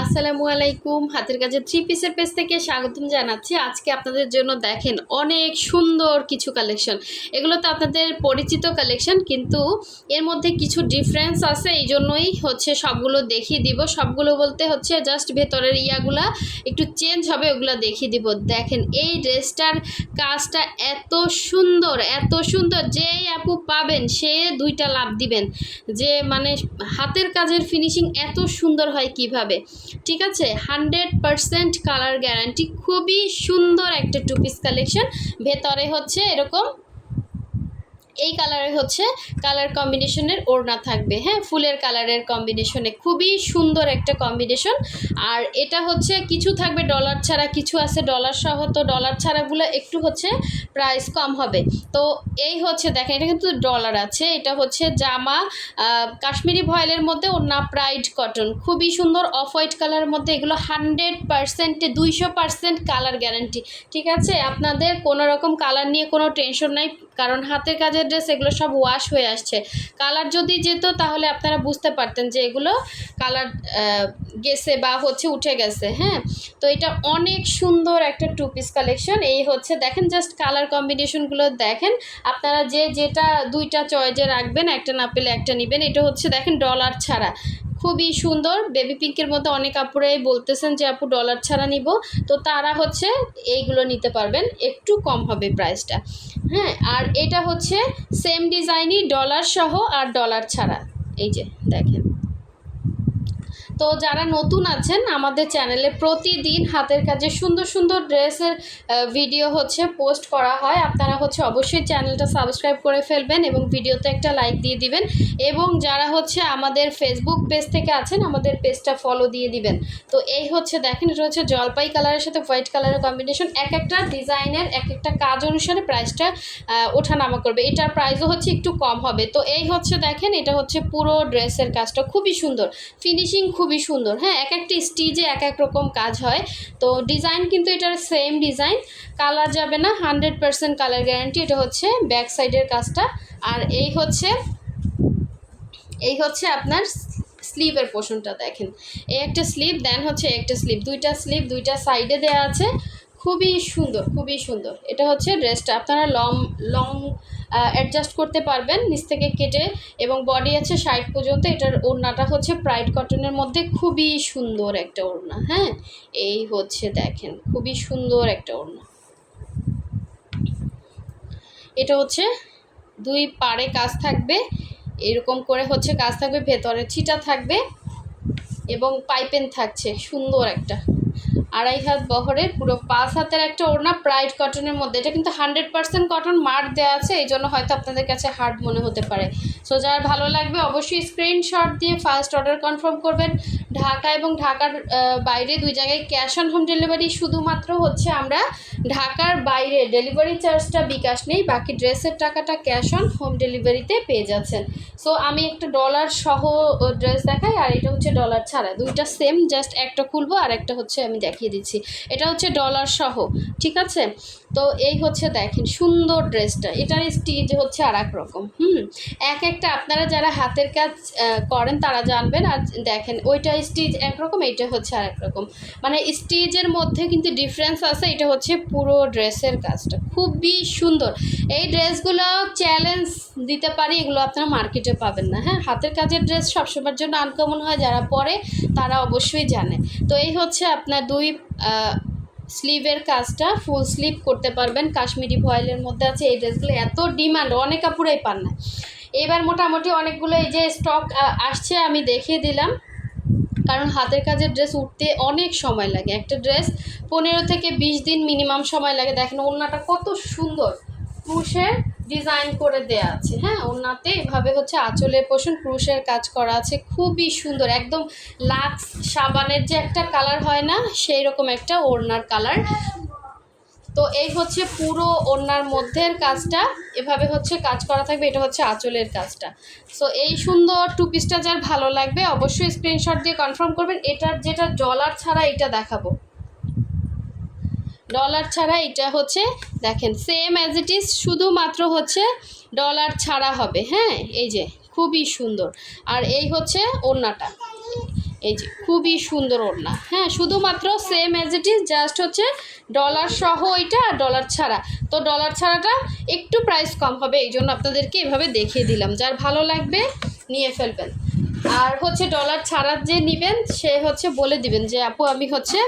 আসসালামু আলাইকুম। হাতের কাছে থ্রি পিসের পেজ থেকে স্বাগতম জানাচ্ছি। আজকে আপনাদের জন্য দেখেন অনেক সুন্দর কিছু কালেকশন এগুলো তো আপনাদের পরিচিত কালেকশন কিন্তু এর মধ্যে কিছু ডিফারেন্স আছে, এই জন্যই হচ্ছে সবগুলো দেখিয়ে দিব। সবগুলো বলতে হচ্ছে জাস্ট ভেতরের ইয়াগুলা, একটু চেঞ্জ হবে, ওগুলো দেখিয়ে দিব। দেখেন, এই ড্রেসটার কাজটা এত সুন্দর এত সুন্দর। যেই আপু পাবেন, সে দুইটা লাভ দিবেন। যে মানে হাতের কাজের ফিনিশিং এত সুন্দর হয় কীভাবে? ঠিক আছে? হান্ড্রেড পারসেন্ট কালার গ্যারান্টি, খুবই সুন্দর একটা টু পিস কালেকশন। ভেতরে হচ্ছে এরকম এই কালারে হচ্ছে কালার কম্বিনেশনের ওড়না থাকবে। হ্যাঁ ফুলের কালারের কম্বিনেশনে খুবই সুন্দর একটা কম্বিনেশন আর এটা হচ্ছে কিছু থাকবে ডলার ছাড়া, কিছু আছে ডলার সহ, তো ডলার ছাড়াগুলো একটু হচ্ছে প্রাইস কম হবে। তো এই হচ্ছে দেখেন, এটা কিন্তু ডলার আছে, এটা হচ্ছে জামা কাশ্মীরি ভয়েলের মধ্যে ওড়না প্রাইড কটন খুবই সুন্দর অফ হোয়াইট কালারের মধ্যে এগুলো হান্ড্রেড পারসেন্টে দুইশো পার্সেন্ট কালার গ্যারান্টি ঠিক আছে? আপনাদের কোনো রকম কালার নিয়ে কোনো টেনশন নাই, কারণ হাতের কাজের ড্রেস এগুলো সব ওয়াশ হয়ে আসছে। কালার যদি যেত তাহলে আপনারা বুঝতে পারতেন যে এগুলো কালার গেছে বা হচ্ছে উঠে গেছে হ্যাঁ? তো এটা অনেক সুন্দর একটা টু পিস কালেকশন এই হচ্ছে, দেখেন জাস্ট কালার কম্বিনেশনগুলো দেখেন। আপনারা যে যেটা দুইটা চয়েজে রাখবেন, একটা না পেলে একটা নেবেন। এটা হচ্ছে, দেখেন ডলার ছাড়া। খুবই সুন্দর। বেবি পিঙ্কের মতো অনেক আপুরাই বলতেছেন যে, আপু ডলার ছাড়া নিব। তো তারা হচ্ছে এইগুলো নিতে পারবেন। একটু কম হবে প্রাইসটা হ্যাঁ আর এটা হচ্ছে সেম ডিজাইনই ডলার সহ আর ডলার ছাড়া। এই যে, দেখেন। তো যারা নতুন আছেন, আমাদের চ্যানেলে প্রতিদিন হাতের কাজে সুন্দর সুন্দর ড্রেসের ভিডিও হচ্ছে পোস্ট করা হয়। আপনারা হচ্ছে অবশ্যই চ্যানেলটা সাবস্ক্রাইব করে ফেলবেন এবং ভিডিওতে একটা লাইক দিয়ে দিবেন এবং যারা হচ্ছে আমাদের ফেসবুক পেজ থেকে আছেন, আমাদের পেজটা ফলো দিয়ে দিবেন। তো এই হচ্ছে দেখেন, এটা হচ্ছে জলপাই কালারের সাথে হোয়াইট কালারের কম্বিনেশন এক একটা ডিজাইনের এক একটা কাজ অনুসারে প্রাইসটা ওঠানামা করবে। এটার প্রাইসও হচ্ছে একটু কম হবে। তো এই হচ্ছে দেখেন, এটা হচ্ছে পুরো ড্রেসের কাজটা। খুবই সুন্দর। ফিনিশিং খুবই সুন্দর। হ্যাঁ এক একটা স্টিজে এক এক রকম কাজ হয়। তো ডিজাইন কিন্তু এটার সেম ডিজাইন। কালার যাবে না হান্ড্রেড পারসেন্ট কালার গ্যারান্টি এটা হচ্ছে ব্যাক সাইডের কাজটা। আর এই হচ্ছে এই হচ্ছে আপনার স্লিভের পোর্শনটা দেখেন। এই একটা স্লিভ দেন হচ্ছে একটা স্লিভ দুইটা স্লিভ দুইটা সাইডে দেওয়া আছে। খুবই সুন্দর খুবই সুন্দর। এটা হচ্ছে ড্রেসটা আপনারা লং লং অ্যাডজাস্ট করতে পারবেন নিচ থেকে কেটে এবং বডি আছে সাইড পর্যন্ত। এটার ওড়নাটা হচ্ছে প্রাইড কটনের মধ্যে। খুবই সুন্দর একটা ওড়না হ্যাঁ? এই হচ্ছে দেখেন, খুবই সুন্দর একটা ওড়না। এটা হচ্ছে দুই পাড়ে কাজ থাকবে। এরকম করে হচ্ছে কাজ থাকবে, ভেতরে ছিটা থাকবে এবং পাইপেন থাকছে। সুন্দর একটা। আড়াই হাত বহরের পুরো পাঁচ হাতের একটা ওড়না প্রাইড কটনের মধ্যে। এটা কিন্তু হান্ড্রেড পার্সেন্ট কটন মার্ক দেওয়া আছে, এই জন্য হয়তো আপনাদের কাছে হার্ড মনে হতে পারে। সো যার ভালো লাগবে, অবশ্যই স্ক্রিনশট দিয়ে ফার্স্ট অর্ডার কনফার্ম করবেন। ঢাকা এবং ঢাকার বাইরে দুই জায়গায় ক্যাশ অন হোম ডেলিভারি শুধুমাত্র হচ্ছে আমরা ঢাকার বাইরে ডেলিভারি চার্জটা বিকাশ নেই, বাকি ড্রেসের টাকাটা ক্যাশ অন হোম ডেলিভারিতে পেয়ে যাচ্ছেন। সো আমি একটা ডলার সহ ড্রেস দেখাই, আর এটা হচ্ছে ডলার ছাড়া। দুইটা সেম জাস্ট একটা খুলবো, আর একটা হচ্ছে আমি দেখিয়ে দিচ্ছি। এটা হচ্ছে ডলার সহ, ঠিক আছে? তো এই হচ্ছে দেখেন সুন্দর ড্রেসটা। এটার স্টিচ হচ্ছে আর এক রকম, হুম? এক একটা আপনারা যারা হাতের কাজ করেন তারা জানবেন। আর দেখেন ওইটা স্টিচ একরকম এইটা হচ্ছে আর রকম। মানে স্টিচের মধ্যে কিন্তু ডিফারেন্স আছে, এটা হচ্ছে পুরো ড্রেসের কাজটা। খুবই সুন্দর। এই ড্রেসগুলো চ্যালেঞ্জ দিতে পারি, এগুলো আপনারা মার্কেটে পাবেন না হ্যাঁ? হাতের কাজের ড্রেস সবসময়ের জন্য আনকমন হয়, যারা পরে তারা অবশ্যই জানে। তো এই হচ্ছে আপনার দুই আহ, স্লিভের কাজটা ফুল স্লিভ করতে পারবেন। কাশ্মীরি ভয়েলের মধ্যে আছে এই ড্রেসগুলো এত ডিমান্ড অনেক কাপড়েই পান না। এবার মোটামুটি অনেকগুলো এই যে স্টক আসছে আমি দেখিয়ে দিলাম। কারণ হাতের কাজের ড্রেস উঠতে অনেক সময় লাগে। একটা ড্রেস পনেরো থেকে বিশ দিন মিনিমাম সময় লাগে। দেখেন ওড়নাটা কত সুন্দর। ক্রুশের ডিজাইন করে দেয়া আছে। হ্যাঁ ওড়নাতে এভাবে হচ্ছে আঁচলের পোষণ ক্রুশের কাজ করা আছে। খুবই সুন্দর, একদম লাক্স সাবানের যে একটা কালার হয় না সেই রকম একটা ওড়নার কালার তো এই হচ্ছে পুরো ওড়নার মধ্যের কাজটা, এভাবে হচ্ছে কাজ করা থাকবে, এটা হচ্ছে আঁচলের কাজটা। সো এই সুন্দর টু পিসটা যার ভালো লাগবে, অবশ্যই স্ক্রিনশট দিয়ে কনফার্ম করবেন, এটার যেটা ডলার ছাড়া এটা দেখাবো। ডলার ছাড়া এটা হচ্ছে, দেখেন সেম অ্যাজ ইট ইজ শুধুমাত্র হচ্ছে ডলার ছাড়া হবে হ্যাঁ? এই যে, খুবই সুন্দর। আর এই হচ্ছে ওড়নাটা। এই যে, খুবই সুন্দর ওড়না হ্যাঁ? শুধুমাত্র same as it is just হচ্ছে ডলার সহ এটা আর ডলার ছাড়া। তো ডলার ছাড়াটা একটু প্রাইস কম হবে, এই জন্য আপনাদেরকে এভাবে দেখিয়ে দিলাম। যার ভালো লাগবে, নিয়ে ফেলবেন। আর হচ্ছে ডলার ছাড়া যে নেবেন, সে হচ্ছে বলে দিবেন যে, আপু, আমি হচ্ছে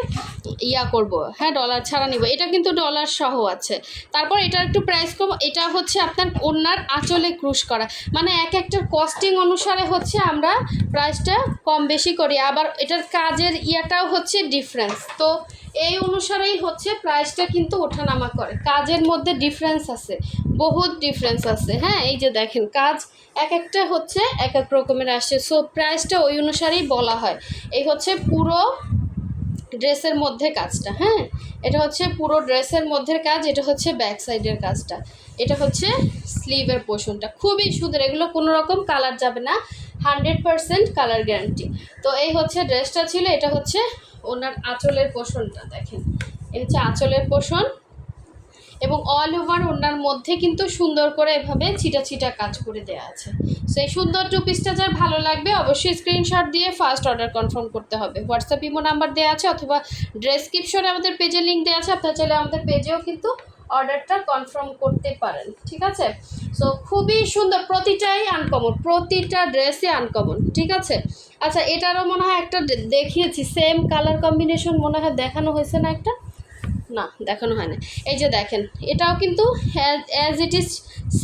ইয়া করব। হ্যাঁ ডলার ছাড়া নিব। এটা কিন্তু ডলার সহ আছে। তারপর এটা একটু প্রাইস কম, এটা হচ্ছে আপনার ওনার আঁচলে ক্রুশ করা। মানে এক একটা কস্টিং অনুসারে হচ্ছে আমরা প্রাইসটা কম বেশি করি। আবার এটার কাজের ইয়াটাও হচ্ছে ডিফারেন্স তো এই অনুসারেই হচ্ছে প্রাইসটা কিন্তু ওঠানামা করে। কাজের মধ্যে ডিফারেন্স আছে। বহুত ডিফারেন্স আছে। হ্যাঁ এই যে দেখেন, কাজ এক একটা হচ্ছে এক এক রকমের আসে। সো প্রাইসটা ওই অনুসারেই বলা হয়। এই হচ্ছে পুরো ড্রেসের মধ্যে কাজটা হ্যাঁ? এটা হচ্ছে পুরো ড্রেসের মধ্যে কাজ, এটা হচ্ছে ব্যাক সাইডের কাজটা। এটা হচ্ছে স্লিভের পোষণটা খুবই সুন্দর, এগুলো কোনো রকম কালার যাবে না। হান্ড্রেড পারসেন্ট কালার গ্যারান্টি তো এই হচ্ছে ড্রেসটা ছিল, এটা হচ্ছে ওনার আঁচলের পোষণটা দেখেন। এই হচ্ছে আঁচলের পোষণ এবং অল ওভার ওনার মধ্যে কিন্তু সুন্দর করে এভাবে ছিটা ছিটা কাজ করে দেওয়া আছে। সো এই সুন্দর টু পিসটা যার ভালো লাগবে, অবশ্যই স্ক্রিনশট দিয়ে ফার্স্ট অর্ডার কনফার্ম করতে হবে। হোয়াটসঅ্যাপ ইমো নাম্বার দেওয়া আছে অথবা ডেসক্রিপশনে আমাদের পেজে লিঙ্ক দেওয়া আছে, আপনারা চাইলে আমাদের পেজেও কিন্তু অর্ডারটা কনফার্ম করতে পারেন, ঠিক আছে? সো খুবই সুন্দর, প্রতিটাই আনকমন প্রতিটা ড্রেসই আনকমন ঠিক আছে? আচ্ছা এটারও মনে হয় একটা দেখিয়েছি সেম কালার কম্বিনেশন মনে হয় দেখানো হয়েছে না একটা? না, দেখানো হয় না এই যে দেখেন, এটাও কিন্তু as it is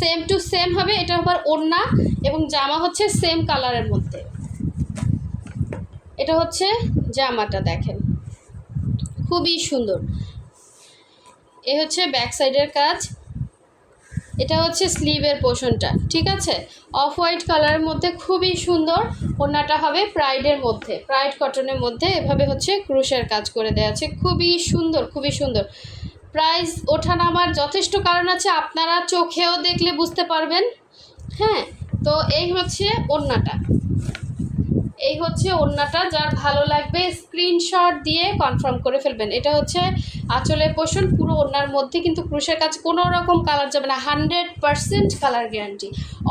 same to same হবে, এটা আবার ওড়না এবং জামা হচ্ছে সেম কালারের মধ্যে। এটা হচ্ছে জামাটা, দেখেন। খুবই সুন্দর। এ হচ্ছে ব্যাক সাইডের কাজ। এটা হচ্ছে স্লিভের পোষণটা, ঠিক আছে? অফ হোয়াইট কালারের মধ্যে খুবই সুন্দর ওনাটা হবে প্রাইডের মধ্যে প্রাইড কটনের মধ্যে, এভাবে হচ্ছে ক্রুশের কাজ করে দেওয়া আছে, খুবই সুন্দর খুবই সুন্দর। প্রাইস ওঠানামার যথেষ্ট কারণ আছে, আপনারা চোখেও দেখলে বুঝতে পারবেন হ্যাঁ? তো এই হচ্ছে ওড়নাটা। এই হচ্ছে ওড়নাটা, যার ভালো লাগবে স্ক্রিনশট দিয়ে কনফার্ম করে ফেলবেন। এটা হচ্ছে আঁচলের পোষণ পুরো ওড়নার মধ্যে কিন্তু ক্রুশের কাজ কোনো রকম কালার যাবে না হান্ড্রেড পারসেন্ট কালার গ্যারান্টি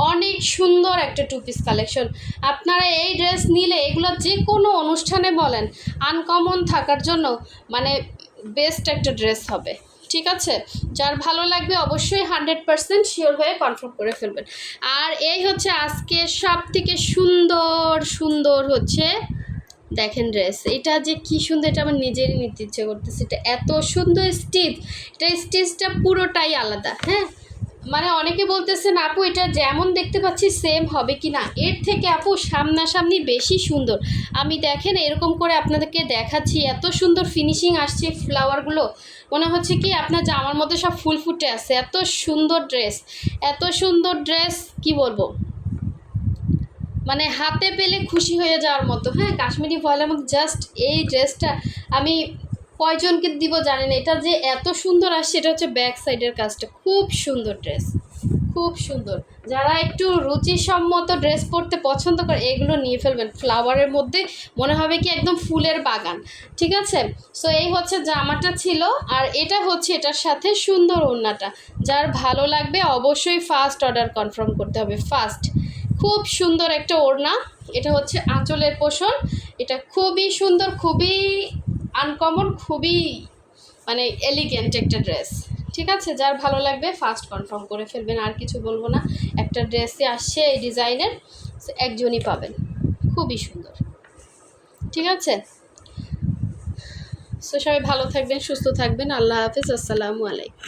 অনেক সুন্দর একটা টু পিস কালেকশন আপনারা এই ড্রেস নিলে এগুলো যে কোনো অনুষ্ঠানে বলেন আনকমন থাকার জন্য মানে বেস্ট একটা ড্রেস হবে। ঠিক আছে? যার ভালো লাগবে অবশ্যই হান্ড্রেড পারসেন্ট শিওর হয়ে কনফার্ম করে ফেলবেন। আর এই হচ্ছে আজকে সব থেকে সুন্দর সুন্দর হচ্ছে দেখেন ড্রেস। এটা যে কি সুন্দর, এটা আমার নিজেরই নিতে ইচ্ছে করতেছে। এটা এত সুন্দর স্টিচ। এটা স্টিচটা পুরোটাই আলাদা হ্যাঁ? মানে অনেকে বলতেছেন, আপু, এটা যেমন দেখতে পাচ্ছি, সেম হবে কি না? এর থেকে আপু সামনাসামনি বেশি সুন্দর। আমি দেখেন এরকম করে আপনাদেরকে দেখাচ্ছি, এত সুন্দর ফিনিশিং আসছে ফ্লাওয়ারগুলো। মনে হচ্ছে কি আপনার জামার মধ্যে সব ফুল ফুটে আছে, এত সুন্দর ড্রেস এত সুন্দর ড্রেস কি বলব? মানে হাতে পেলে খুশি হয়ে যাওয়ার মতো হ্যাঁ? কাশ্মীরি ফয়েলের মতো জাস্ট এই ড্রেসটা আমি কয়জনকে দিব জানি না, এটা যে এত সুন্দর আসছে, এটা হচ্ছে ব্যাক সাইডের কাজটা, খুব সুন্দর ড্রেস খুব সুন্দর। যারা একটু রুচিসম্মত ড্রেস পরতে পছন্দ করে, এগুলো নিয়ে ফেলবেন। ফ্লাওয়ারের মধ্যে মনে হবে কি একদম ফুলের বাগান। ঠিক আছে? সো এই হচ্ছে জামাটা ছিল, আর এটা হচ্ছে এটার সাথে সুন্দর ওড়নাটা। যার ভালো লাগবে অবশ্যই ফার্স্ট অর্ডার কনফার্ম করতে হবে। ফার্স্ট খুব সুন্দর একটা ওড়না। এটা হচ্ছে আঁচলের পোষণ। এটা খুবই সুন্দর, খুবই আনকমন খুবই মানে এলিগেন্ট একটা ড্রেস ঠিক আছে, যার ভালো লাগবে ফার্স্ট কনফার্ম করে ফেলবেন, আর কিছু বলব না। একটা ড্রেসে আসছে এই ডিজাইনের একজনই পাবেন। খুবই সুন্দর। ঠিক আছে? সো সবাই ভালো থাকবেন, সুস্থ থাকবেন। আল্লাহ হাফিজ, আসসালামু আলাইকুম।